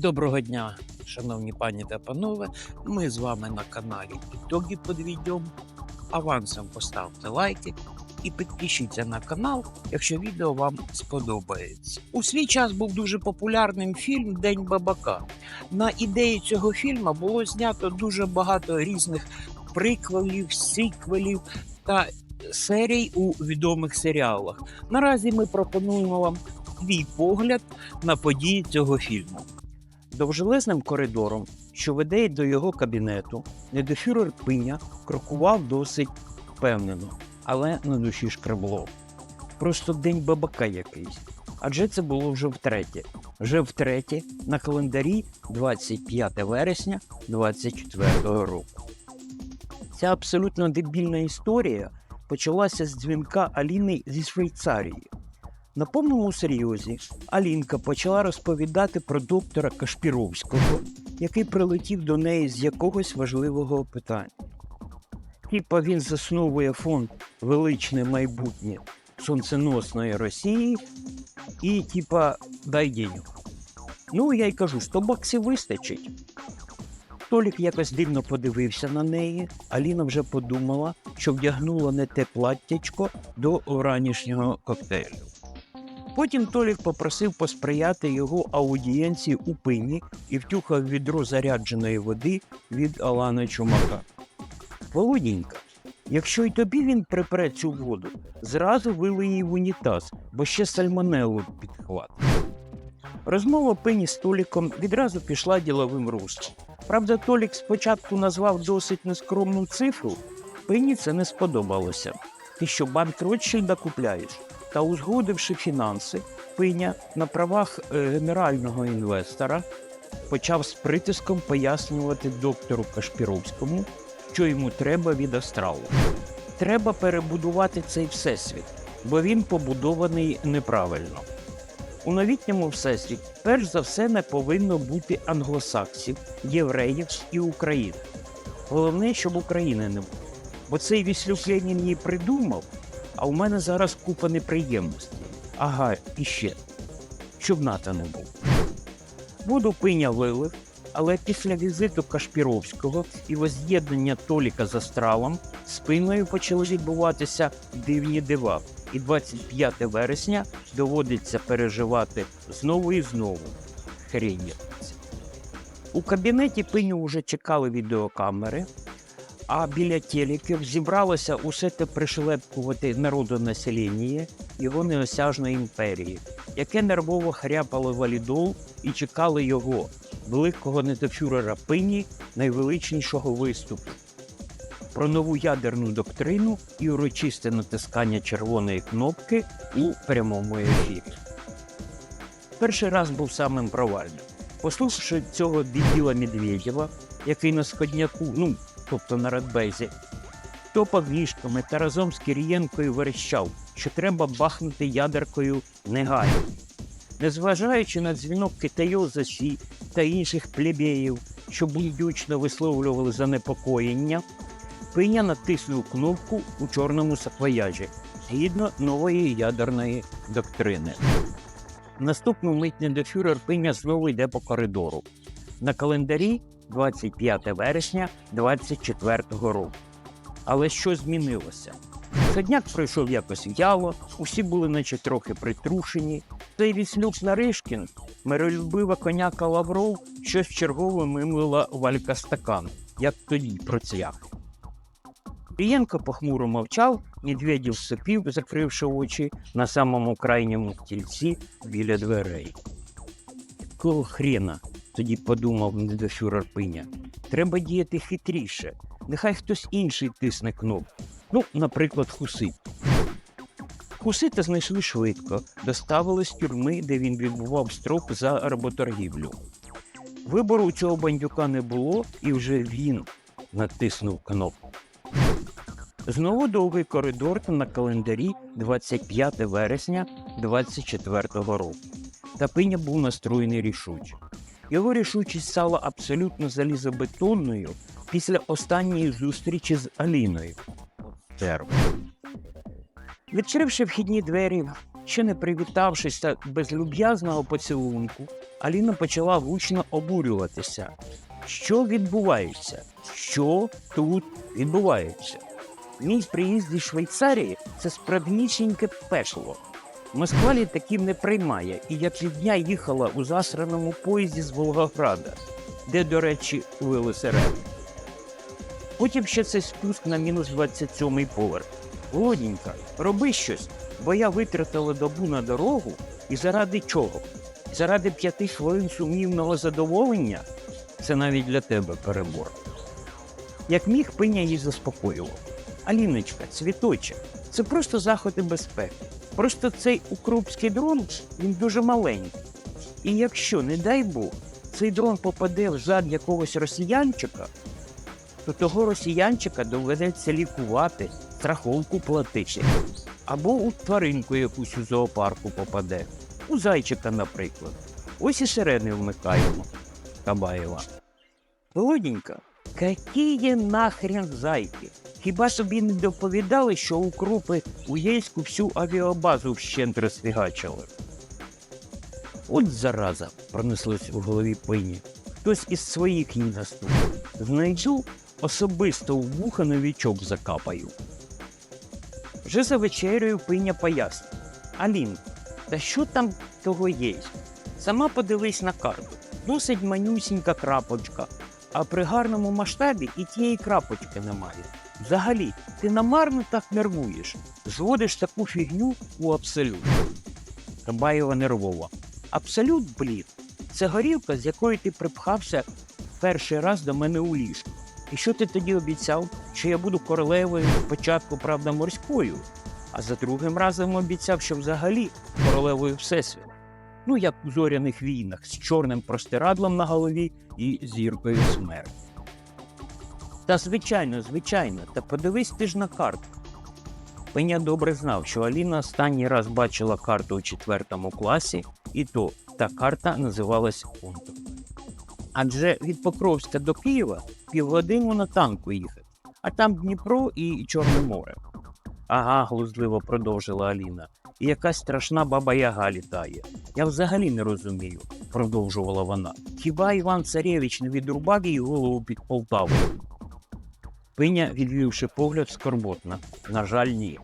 Доброго дня, шановні пані та панове. Ми з вами на каналі Ітоги під відео. Авансом поставте лайки і підпишіться на канал, якщо відео вам сподобається. У свій час був дуже популярним фільм День Бабака. На ідеї цього фільму було знято дуже багато різних приквелів, сиквелів та серій у відомих серіалах. Наразі ми пропонуємо вам свій погляд на події цього фільму. Довжелезним коридором, що веде до його кабінету, недофюрер Пиня крокував досить впевнено, але на душі шкребло. Просто день бабака якийсь. Адже це було вже втретє. Вже втретє на календарі 25 вересня 24 року. Ця абсолютно дебільна історія почалася з дзвінка Аліни зі Швейцарії. На повному серйозі Алінка почала розповідати про доктора Кашпіровського, який прилетів до неї з якогось важливого питання. Типа він засновує фонд Величне майбутнє сонценосної Росії і, типа, дай денег. Ну, я й кажу, 100 баксів вистачить. Толік якось дивно подивився на неї. Аліна вже подумала, що вдягнула не те платтячко до ранішнього коктейлю. Потім Толік попросив посприяти його аудієнції у пині і втюхав відро зарядженої води від Алани Чумака. Володінька, якщо й тобі він припре цю воду, зразу вили її в унітаз, бо ще сальмонеллу підхват. Розмова пині з Толіком відразу пішла діловим руслом. Правда, Толік спочатку назвав досить нескромну цифру, пині це не сподобалося. Ти що банк Ротшильда купляєш? Та узгодивши фінанси, пиня на правах е, генерального інвестора почав з притиском пояснювати доктору Кашпіровському, що йому треба від астралу. Треба перебудувати цей всесвіт, бо він побудований неправильно. У новітньому всесвіті перш за все не повинно бути англосаксів, євреїв і України. Головне, щоб України не було. Бо цей Віслюк Ленін її придумав, а у мене зараз купа неприємностей. Ага, і ще. Щоб НАТО не було. Воду пиня вилив, але після візиту Кашпіровського і воз'єднання Толіка з астралом спиною почали відбуватися дивні дива. І 25 вересня доводиться переживати знову і знову. Хрень. У кабінеті пиню вже чекали відеокамери, а біля телеків зібралося усе те пришелепкувати народонаселення його неосяжної імперії, яке нервово хряпало валідол і чекали його, великого недофюрера пині, найвеличнішого виступу. Про нову ядерну доктрину і урочисте натискання червоної кнопки у прямому ефірі. Перший раз був самим провальним. Послухавши цього дебіла Медведєва, який на сходняку, ну тобто на Радбезі, топав ніжками та разом з Кирієнкою верещав, що треба бахнути ядеркою негайно. Незважаючи на дзвінок Китаю за Сі та інших плебеїв, що бундючно висловлювали занепокоєння, Пиня натиснув кнопку у чорному саквояжі згідно нової ядерної доктрини. Наступну мить недофюрер Пиня знову йде по коридору. На календарі 25 вересня 24 року. Але що змінилося? Сходняк пройшов якось в'яло, усі були наче трохи притрушені. Цей віслюк Наришкін, миролюбива коняка Лавров, щось чергово мимлила валька стакан, як тоді про цях. Клієнко похмуро мовчав, Медведєв сипів, закривши очі на самому крайньому стільці біля дверей. Кого хрена? Тоді подумав недофюрер Пиня. Треба діяти хитріше. Нехай хтось інший тисне кнопку. Ну, наприклад, Хусит. Хусита знайшли швидко, доставили з тюрми, де він відбував строк за работоргівлю. Вибору у цього бандюка не було, і вже він натиснув кнопку. Знову довгий коридор на календарі 25 вересня 24 року. Та пиня був настроєний рішуче. Його рішучість стала абсолютно залізобетонною після останньої зустрічі з Аліною. Відкривши вхідні двері, Ще не привітавшись та без люб'язного поцілунку, Аліна почала гучно обурюватися. Що відбувається? Що тут відбувається? Мій приїзд зі Швейцарії це справнісіньке пешло. Москва літаків не приймає, і я півдня їхала у засраному поїзді з Волгограда, де, до речі, вили сирени. Потім ще цей спуск на мінус 27 поверх. Володінька, роби щось, бо я витратила добу на дорогу і заради чого? Заради п'яти хвилин сумнівного задоволення? Це навіть для тебе перебор. Як міг, пиня її заспокоював. Аліночка, цвіточе, це просто заходи безпеки. Просто цей укрупський дрон він дуже маленький. І якщо, не дай Бог, цей дрон попаде в зад якогось росіянчика, то того росіянчика доведеться лікувати, страховку платити. Або у тваринку якусь у зоопарку попаде. У зайчика, наприклад. Ось і сирени вмикаємо. Кабаєва. Володенька, какие нахрен зайки? Хіба собі не доповідали, що укропи у Єльську всю авіабазу вщент розфігачили? От зараза, пронеслось у голові пині. Хтось із своїх їй наступив. Знайду, особисто в вуха новічок закапаю. Вже за вечерею пиня пояснює. Алін, та що там того є? Сама подивись на карту. Досить манюсінька крапочка, а при гарному масштабі і тієї крапочки немає. Взагалі, ти намарно так нервуєш, зводиш таку фігню у абсолют. Кабаєва нервова. Абсолют, блін, це горілка, з якої ти припхався перший раз до мене у ліжку. І що ти тоді обіцяв, що я буду королевою спочатку, правда, морською, а за другим разом обіцяв, що взагалі королевою Всесвіту. Ну, як у зоряних війнах з чорним простирадлом на голові і зіркою смерті. Та звичайно, звичайно, та подивись ти ж на карту. Пеня добре знав, що Аліна останній раз бачила карту у четвертому класі, і то та карта називалась Фунтом. Адже від Покровська до Києва півгодини на танку їхати, а там Дніпро і Чорне море. Ага, глузливо продовжила Аліна. І якась страшна баба Яга літає. Я взагалі не розумію, продовжувала вона. Хіба Іван Царєвич не відрубав їй голову під Полтавою? Пиня, відвівши погляд, скорботна. На жаль, ні.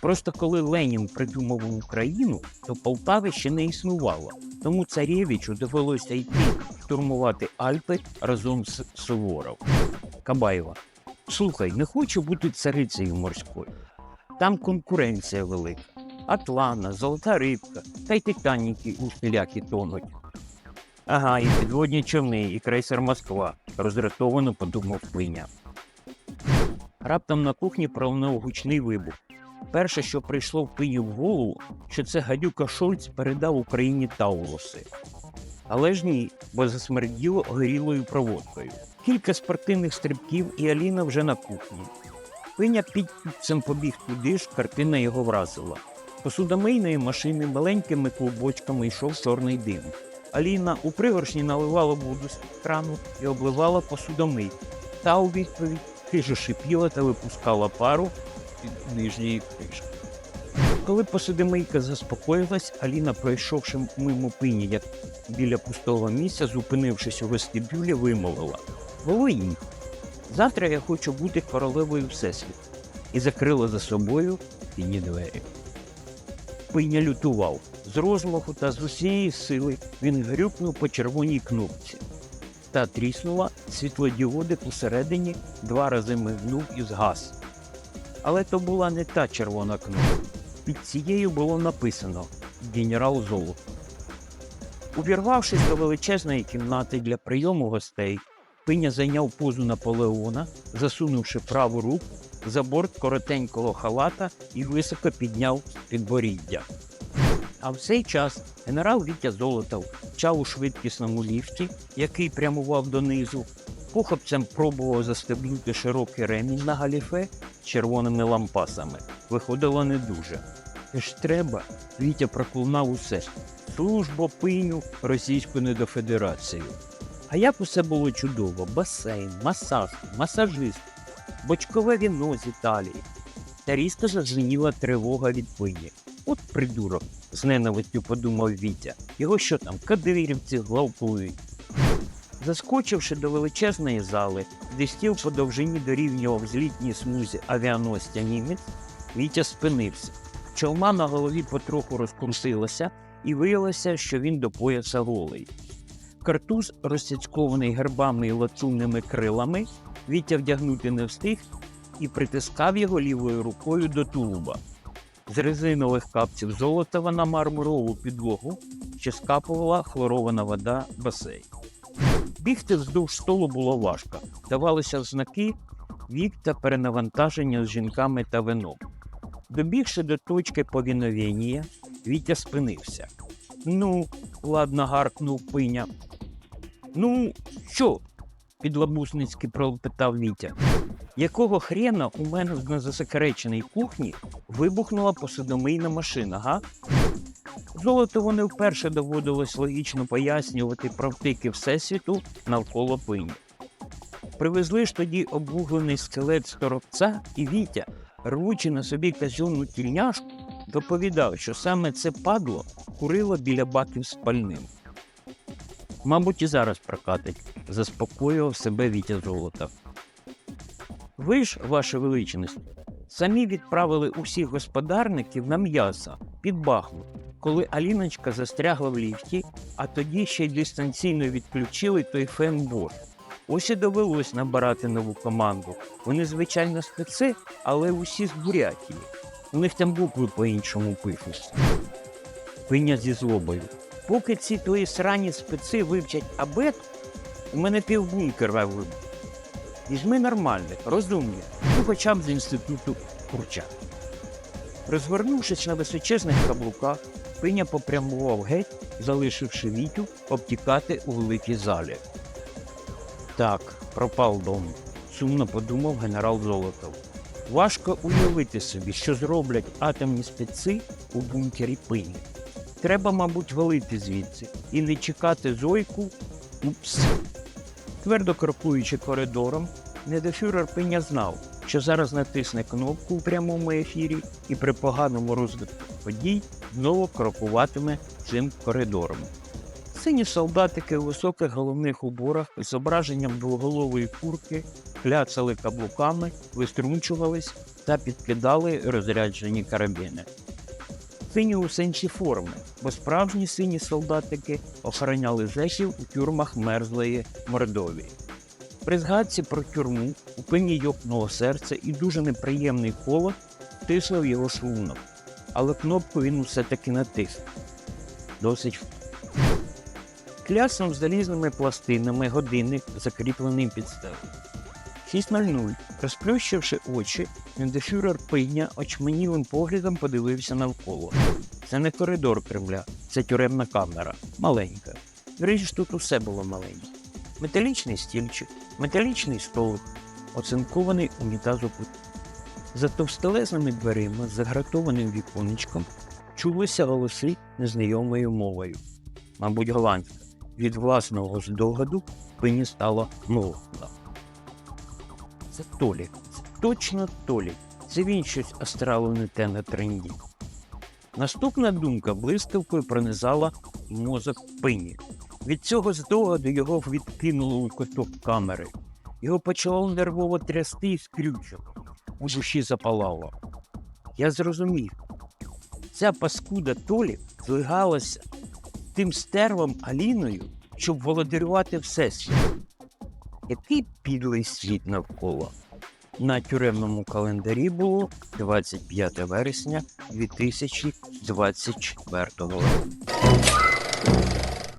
Просто коли Ленін придумав Україну, то Полтави ще не існувало. Тому царєвичу довелося йти штурмувати Альпи разом з Суворов. Кабаєва. Слухай, не хочу бути царицею морською. Там конкуренція велика. Атлана, золота рибка, та й титаніки у шляхи тонуть. Ага, і підводні човни, і крейсер Москва, роздратовано подумав Пиня. Раптом на кухні пролунув гучний вибух. Перше, що прийшло в пині в голову, що це гадюка Шольц передав Україні Тауруси. Але ж ні, бо засмерділо горілою проводкою. Кілька спортивних стрибків, і Аліна вже на кухні. Пиня під цим побіг туди ж, картина його вразила. Посудомийної машини маленькими клубочками йшов чорний дим. Аліна у пригоршні наливала воду з крану і обливала посудомийку. Та у відповідь хижо шипіла та випускала пару під нижньої кришки. Коли посудомийка заспокоїлась, Аліна, пройшовши мимо пині, як біля пустого місця, зупинившись у вестибюлі, вимовила Волинь, завтра я хочу бути королевою Всесвіту і закрила за собою піні двері. Пиня лютував. З розмаху та з усієї сили він грюкнув по червоній кнопці. Та тріснула, світлодіоди посередині два рази мигнув і згас. Але то була не та червона кнопка. Під цією було написано Генерал Золото. Увірвавшись до величезної кімнати для прийому гостей, Пиня зайняв позу Наполеона, засунувши праву руку за борт коротенького халата і високо підняв підборіддя. А в цей час генерал Вітя Золотов чав у швидкісному ліфті, який прямував донизу, похопцем пробував застебнути широкий ремінь на галіфе з червоними лампасами. Виходило не дуже. Ж треба, Вітя проклунав усе. Службу пиню російську недофедерацію. А як усе було чудово: басейн, масаж, масажист, бочкове віно з Італії. Та різко зазвеніла тривога від пині. От придурок, з ненавистю подумав Вітя. Його що там, кадирівці главкують. Заскочивши до величезної зали, де стіл по довжині дорівнював злітній смузі авіаносця німець, Вітя спинився. Чолма на голові потроху розкрутилася, і виявилося, що він до пояса голий. Картуз, розцяцькований гербами і лацунними крилами, Вітя вдягнути не встиг і притискав його лівою рукою до тулуба. З резинових капців золотова на мармурову підлогу ще скапувала хлорована вода басейн. Бігти вздовж столу було важко. Давалися знаки вік та перенавантаження з жінками та вином. Добігши до точки повіновєння, Вітя спинився. Ну, ладно, гаркнув пиня. Ну, що? підлабусницьки пропитав Вітя. Якого хрена у мене на засекреченій кухні вибухнула посудомийна машина, га? Золотову не вперше доводилось логічно пояснювати про втики Всесвіту навколо пині. Привезли ж тоді обвуглений скелет сторобця і Вітя, рвучи на собі казенну тільняшку, доповідав, що саме це падло курило біля баків з пальним. Мабуть, і зараз прокатить, заспокоював себе Вітя Золота. Ви ж, ваше величність, самі відправили усіх господарників на м'ясо під Бахмут, коли Аліночка застрягла в ліфті, а тоді ще й дистанційно відключили той фенборд. Ось і довелось набирати нову команду. Вони, звичайно, специ, але усі з Бурятії. У них там букви по-іншому пишуть. Пиня зі злобою. Поки ці твої срані специ вивчать абет, у мене півбункера вибух. Візьми нормальних, розумних, ну хоча б з інституту Курча. Розвернувшись на височезних каблуках, пиня попрямував геть, залишивши Вітю обтікати у великій залі. Так, пропав дом, сумно подумав генерал Золотов. Важко уявити собі, що зроблять атомні спеці у бункері пині. Треба, мабуть, валити звідси і не чекати зойку. Упс. Твердо крокуючи коридором, недофюрер пиня знав, що зараз натисне кнопку в прямому ефірі і при поганому розвитку подій знову крокуватиме цим коридором. Сині солдатики у високих головних уборах з зображенням двоголової курки кляцали каблуками, виструнчувались та підкидали розряджені карабіни. Сині у сенсі форми, бо справжні сині солдатики охороняли зеків у тюрмах мерзлої Мордовії. При згадці про тюрму у пині йокнуло серце і дуже неприємний холод тислив його шлунок, але кнопку він усе таки натиснув. Досить Кляснув залізними пластинами годинник, закріплений під стелею. 6.00. Розплющивши очі, недофюрер пиня очманілим поглядом подивився навколо. Це не коридор Кремля, це тюремна камера. Маленька. До тут усе було маленьке. Металічний стільчик, металічний столик, оцинкований унітаз у куті. За товстелезними дверима, з загратованим віконечком, чулися голоси незнайомою мовою. Мабуть, голландська. Від власного здогаду пині стало молодно. Це Толік. Це точно Толік. Це він щось астралу не те на тренді. Наступна думка блискавкою пронизала мозок пині. Від цього здогаду його відкинуло у куток камери. Його почало нервово трясти і скрючило. У душі запалало. Я зрозумів. Ця паскуда Толік злигалася тим стервом Аліною, щоб володарювати всесвіт. Який підлий світ навколо. На тюремному календарі було 25 вересня 2024 року.